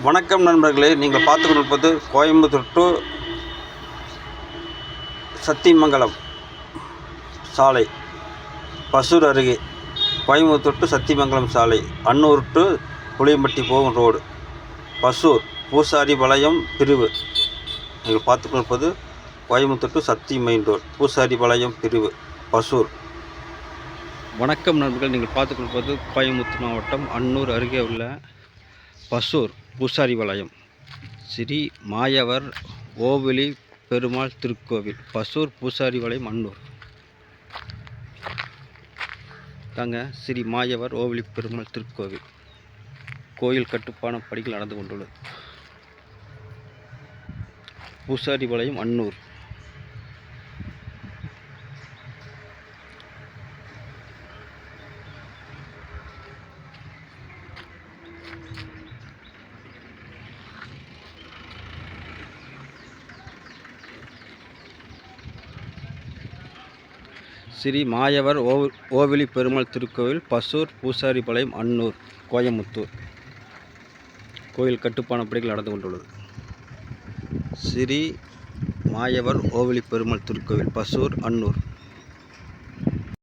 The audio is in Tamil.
வணக்கம் நண்பர்களே நீங்கள் பார்த்து கொண்டிருப்பது கோயம்புத்தூர் டு சத்தியமங்கலம் சாலை. பசூர் அருகே கோயம்புத்தூர் டு சத்தியமங்கலம் சாலை அன்னூர் டு புளியம்பட்டி போகும் ரோடு. பசூர் பூசாரி பாளையம் பிரிவு. நீங்கள் பார்த்து கொண்டிருப்பது Coimbatore to Sathy main road Poosari Palayam பிரிவு பசூர். வணக்கம் நண்பர்கள் நீங்கள் பார்த்து கொண்டிருப்பது கோயம்புத்தூர் மாவட்டம் அன்னூர் அருகே உள்ள பசூர் பூசாரிபாளையம் ஸ்ரீ மாயவர் ஓவிலி பெருமாள் திருக்கோவில் பசூர் பூசாரி வளையம் அன்னூர். தாங்க ஸ்ரீ மாயவர் ஓவிலி பெருமாள் திருக்கோவில். கோயில் கட்டுப்பான படிகள் நடந்து கொண்டுள்ளது. பூசாரிபாளையம் அன்னூர். ஸ்ரீ மாயவர் ஓ ஓவிலி பெருமாள் திருக்கோவில் பசூர் பூசாரிபாளையம் அன்னூர் கோயமுத்தூர் கோயில் கட்டுப்பான படிகள் நடந்து கொண்டுள்ளது. ஸ்ரீ மாயவர் ஓவிலி பெருமாள் திருக்கோவில் பசூர் அன்னூர்.